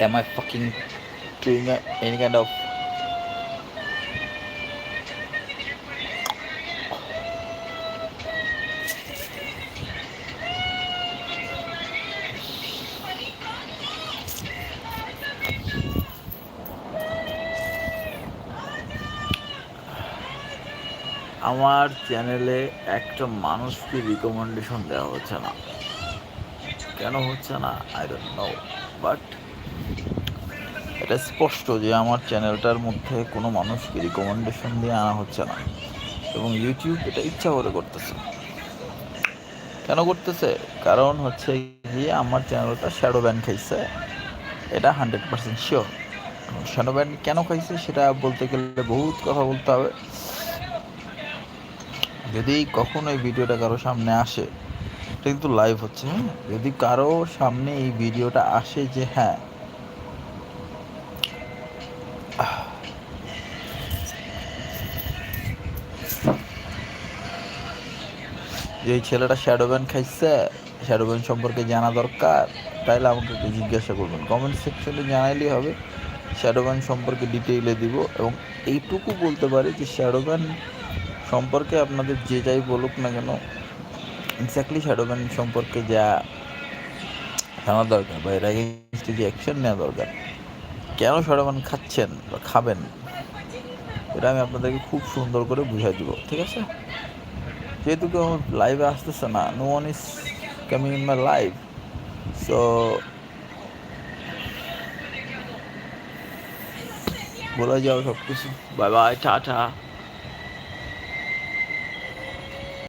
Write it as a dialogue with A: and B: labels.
A: Am I fucking doing any kind of আমার চ্যানেলে একটা মানুষকে রিকমেন্ডেশন দেওয়া হচ্ছে না। কেন হচ্ছে না? আই ডোন্ট নো বাট এটা স্পষ্ট যে আমার চ্যানেলটার মধ্যে কোনো মানুষকে রিকমেন্ডেশন দিয়ে আনা হচ্ছে না। এবং ইউটিউব এটা ইচ্ছা করে করতেছে। কেন করতেছে? কারণ হচ্ছে গিয়ে আমার চ্যানেলটা শ্যাডো ব্যান খাইছে। এটা hundred percent sure shadow ban কেন খাইছে সেটা বলতে গেলে বহুত কথা বলতে হবে। যদি কখনো এই ভিডিওটা কারও সামনে আসে, এটা কিন্তু লাইভ হচ্ছে হ্যাঁ? যদি কারও সামনে এই ভিডিওটা আসে যে হ্যাঁ যে এই ছেলেটা শ্যাডো ব্যান খাইছে শ্যাডো ব্যান সম্পর্কে জানা দরকার, তাইলে আমাকে একটু জিজ্ঞাসা করবেন। কমেন্ট সেকশনে জানাইলেই হবে শ্যাডো ব্যান সম্পর্কে ডিটেইলে দিব, এবং এইটুকু বলতে পারি যে শ্যাডো ব্যান সম্পর্কে আপনাদের যে যাই বলুক না কেন এক্স্যাক্টলি শ্যাডো ব্যান সম্পর্কে যা জানা দরকার বা এর আগে যে অ্যাকশন নেওয়া দরকার, কেন শ্যাডো ব্যান খাচ্ছেন বা খাবেন, এটা আমি আপনাদেরকে খুব সুন্দর করে বুঝাই দিব, ঠিক আছে? যেহেতু কেউ লাইভে আসতেছে না no one is coming in my live so বলে যাও সব কিছু বাই বাই টাটা।